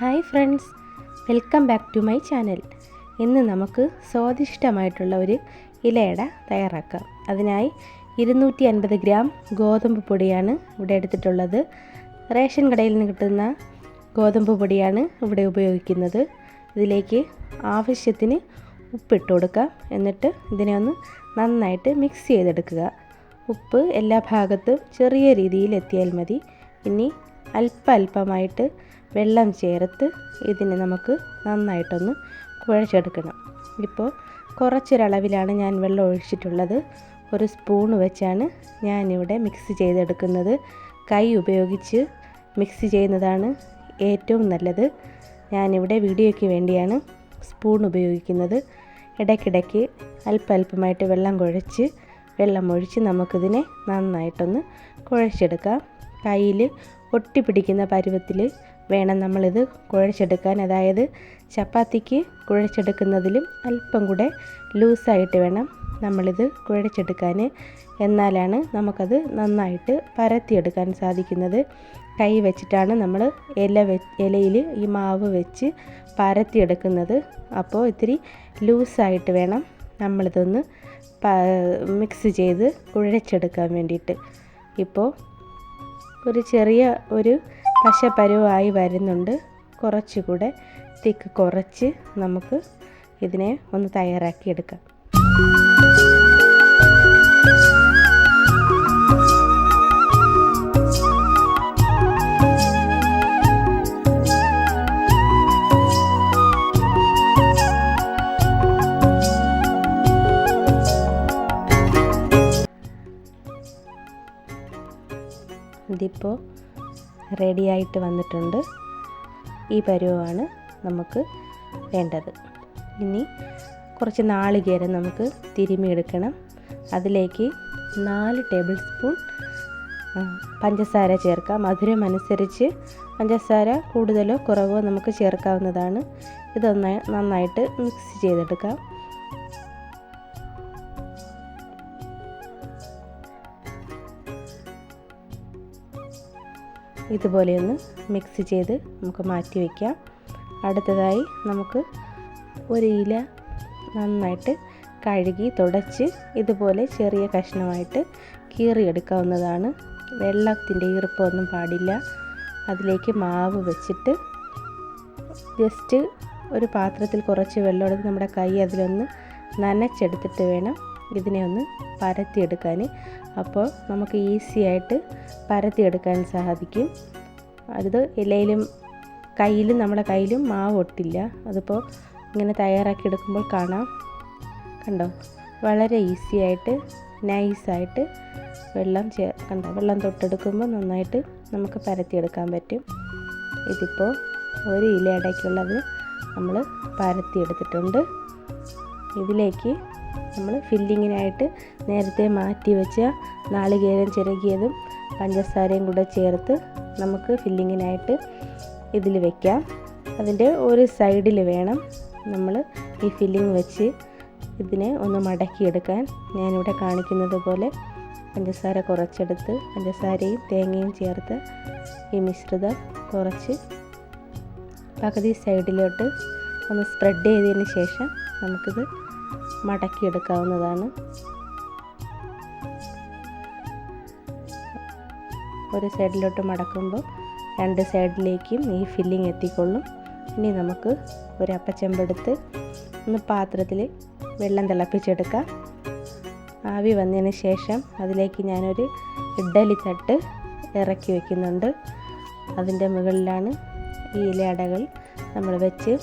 Hi friends welcome back to my channel. ഇന്ന് നമുക്ക് സ്വാദിഷ്ടമായിട്ടുള്ള ഒരു ഇലയട തയ്യാറാക്കാം. അതിനായി ഇരുന്നൂറ്റി അൻപത് ഗ്രാം ഗോതമ്പ് പൊടിയാണ് ഇവിടെ എടുത്തിട്ടുള്ളത്. റേഷൻ കടയിൽ നിന്ന് കിട്ടുന്ന ഗോതമ്പ് പൊടിയാണ് ഇവിടെ ഉപയോഗിക്കുന്നത്. ഇതിലേക്ക് ആവശ്യത്തിന് ഉപ്പിട്ട് കൊടുക്കാം. എന്നിട്ട് ഇതിനെ ഒന്ന് നന്നായിട്ട് മിക്സ് ചെയ്തെടുക്കുക. ഉപ്പ് എല്ലാ ഭാഗത്തും ചെറിയ രീതിയിൽ എത്തിയാൽ മതി. ഇനി അല്പ അല്പമായിട്ട് വെള്ളം ചേർത്ത് ഇതിനെ നമുക്ക് നന്നായിട്ടൊന്ന് കുഴച്ചെടുക്കണം. ഇപ്പോൾ കുറച്ചൊരളവിലാണ് ഞാൻ വെള്ളം ഒഴിച്ചിട്ടുള്ളത്. ഒരു സ്പൂൺ വെച്ചാണ് ഞാനിവിടെ മിക്സ് ചെയ്തെടുക്കുന്നത്. കൈ ഉപയോഗിച്ച് മിക്സ് ചെയ്യുന്നതാണ് ഏറ്റവും നല്ലത്. ഞാനിവിടെ വീഡിയോയ്ക്ക് വേണ്ടിയാണ് സ്പൂൺ ഉപയോഗിക്കുന്നത്. ഇടയ്ക്കിടയ്ക്ക് അല്പ അല്പമായിട്ട് വെള്ളം കുഴച്ച് വെള്ളം ഒഴിച്ച് നമുക്കിതിനെ നന്നായിട്ടൊന്ന് കുഴച്ചെടുക്കാം. കയ്യിൽ ഒട്ടിപ്പിടിക്കുന്ന പരുവത്തിൽ വേണം നമ്മളിത് കുഴച്ചെടുക്കാൻ. അതായത് ചപ്പാത്തിക്ക് കുഴച്ചെടുക്കുന്നതിലും അല്പം കൂടെ ലൂസായിട്ട് വേണം നമ്മളിത് കുഴച്ചെടുക്കാൻ. എന്നാലാണ് നമുക്കത് നന്നായിട്ട് പരത്തിയെടുക്കാൻ സാധിക്കുന്നത്. കൈ വെച്ചിട്ടാണ് നമ്മൾ ഇല വെ ഇലയിൽ ഈ മാവ് വെച്ച് പരത്തിയെടുക്കുന്നത്. അപ്പോൾ ഇത്തിരി ലൂസായിട്ട് വേണം നമ്മളിതൊന്ന് മിക്സ് ചെയ്ത് കുഴച്ചെടുക്കാൻ വേണ്ടിയിട്ട്. ഇപ്പോൾ ഒരു ചെറിയ ഒരു പശപ്പരുവായി വരുന്നുണ്ട്. കുറച്ചുകൂടെ തിക്ക് കുറച്ച് നമുക്ക് ഇതിനെ ഒന്ന് തയ്യാറാക്കിയെടുക്കാം ഇതിപ്പോൾ റെഡിയായിട്ട് വന്നിട്ടുണ്ട്. ഈ പരുവമാണ് നമുക്ക് വേണ്ടത്. ഇനി കുറച്ച് നാളികേരം നമുക്ക് തിരുമിയെടുക്കണം. അതിലേക്ക് നാല് ടേബിൾ സ്പൂൺ പഞ്ചസാര ചേർക്കാം. മധുരം അനുസരിച്ച് പഞ്ചസാര കൂടുതലോ കുറവോ നമുക്ക് ചേർക്കാവുന്നതാണ്. ഇതൊന്ന് നന്നായിട്ട് മിക്സ് ചെയ്തെടുക്കാം. ഇതുപോലെയൊന്ന് മിക്സ് ചെയ്ത് നമുക്ക് മാറ്റി വയ്ക്കാം അടുത്തതായി നമുക്ക് ഒരു ഇല നന്നായിട്ട് കഴുകി തുടച്ച് ഇതുപോലെ ചെറിയ കഷ്ണമായിട്ട് കീറിയെടുക്കാവുന്നതാണ്. വെള്ളത്തിന്റെ ഈർപ്പമൊന്നും പാടില്ല. അതിലേക്ക് മാവ് വെച്ചിട്ട് ജസ്റ്റ് ഒരു പാത്രത്തിൽ കുറച്ച് വെള്ളം എടുത്ത് നമ്മുടെ കൈ അതിലൊന്ന് നനച്ചെടുത്തിട്ട് വേണം ഇതിനെ ഒന്ന് പരത്തിയെടുക്കാൻ അപ്പോൾ നമുക്ക് ഈസി ആയിട്ട് പരത്തിയെടുക്കാൻ സാധിക്കും. അത് ഇലയിലും കയ്യിലും നമ്മുടെ കയ്യിലും മാവ് ഒട്ടില്ല. അതിപ്പോൾ ഇങ്ങനെ തയ്യാറാക്കി എടുക്കുമ്പോൾ കാണാം. കണ്ടോ? വളരെ ഈസി ആയിട്ട് നൈസായിട്ട് വെള്ളം ചേ കണ്ടോ? വെള്ളം തൊട്ടെടുക്കുമ്പോൾ നന്നായിട്ട് നമുക്ക് പരത്തിയെടുക്കാൻ പറ്റും. ഇതിപ്പോൾ ഒരു ഇല ഇടയ്ക്കുള്ളത് നമ്മൾ പരത്തിയെടുത്തിട്ടുണ്ട്. ഇതിലേക്ക് നമ്മൾ ഫില്ലിങ്ങിനായിട്ട് നേരത്തെ മാറ്റി വെച്ച നാളികേരം ചിരകിയതും പഞ്ചസാരയും കൂടെ ചേർത്ത് നമുക്ക് ഫില്ലിങ്ങിനായിട്ട് ഇതിൽ വെക്കാം. അതിന്റെ ഒരു സൈഡിൽ വേണം നമ്മൾ ഈ ഫില്ലിങ് വെച്ച് ഇതിനെ ഒന്ന് മടക്കിയെടുക്കാൻ. ഞാനിവിടെ കാണിക്കുന്നത് പോലെ പഞ്ചസാര കുറച്ചെടുത്ത് പഞ്ചസാരയും തേങ്ങയും ചേർത്ത് ഈ മിശ്രിതം കുറച്ച് പകുതി സൈഡിലോട്ട് ഒന്ന് സ്പ്രെഡ് ചെയ്തതിന് ശേഷം നമുക്കിത് മടക്കിയെടുക്കാവുന്നതാണ്. ഒരു സൈഡിലോട്ട് മടക്കുമ്പോൾ രണ്ട് സൈഡിലേക്കും ഈ ഫില്ലിങ് എത്തിക്കൊള്ളും. ഇനി നമുക്ക് ഒരു അപ്പച്ചെമ്പെടുത്ത് ഒന്ന് പാത്രത്തിൽ വെള്ളം തിളപ്പിച്ചെടുക്കാം. ആവി വന്നതിന് ശേഷം അതിലേക്ക് ഞാനൊരു ഇഡ്ഡലി തട്ട് ഇറക്കി വയ്ക്കുന്നുണ്ട് അതിന്റെ മുകളിലാണ് ഈ ഇലയടകൾ നമ്മൾ വെച്ച്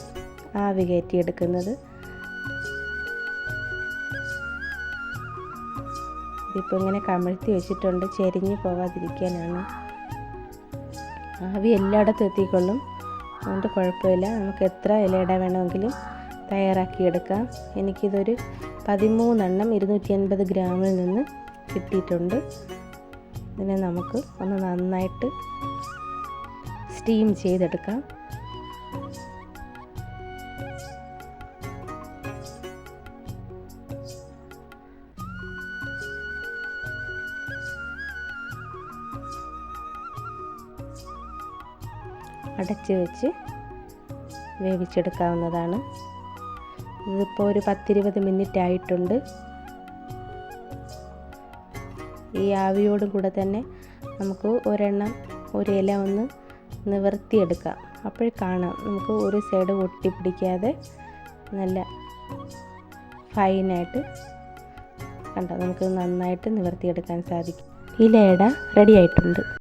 ആവി കയറ്റിയെടുക്കുന്നത്. ഇതിപ്പോൾ ഇങ്ങനെ കമഴ്ത്തി വെച്ചിട്ടുണ്ട്. ചെരിഞ്ഞ് പോകാതിരിക്കാനാണ്. ആവി എല്ലായിടത്തും എത്തിക്കൊള്ളും. അതുകൊണ്ട് കുഴപ്പമില്ല. നമുക്ക് എത്ര ഇലയിട വേണമെങ്കിലും തയ്യാറാക്കിയെടുക്കാം. എനിക്കിതൊരു പതിമൂന്നെണ്ണം ഇരുന്നൂറ്റി അൻപത് ഗ്രാമിൽ നിന്ന് കിട്ടിയിട്ടുണ്ട്. ഇതിനെ നമുക്ക് ഒന്ന് നന്നായിട്ട് സ്റ്റീം ചെയ്തെടുക്കാം. അടച്ച് വെച്ച് വേവിച്ചെടുക്കാവുന്നതാണ്. ഇതിപ്പോൾ ഒരു പത്തിരുപത് മിനിറ്റ് ആയിട്ടുണ്ട്. ഈ ആവിയോടും കൂടെ തന്നെ നമുക്ക് ഒരെണ്ണം ഒരു ഇല ഒന്ന് നിവർത്തിയെടുക്കാം. അപ്പോൾ കാണാം. നമുക്ക് ഒരു സൈഡ് ഒട്ടിപ്പിടിക്കാതെ നല്ല ഫൈനായിട്ട് കണ്ടോ? നമുക്ക് നന്നായിട്ട് നിവർത്തിയെടുക്കാൻ സാധിക്കും. ഇലയട റെഡി ആയിട്ടുണ്ട്.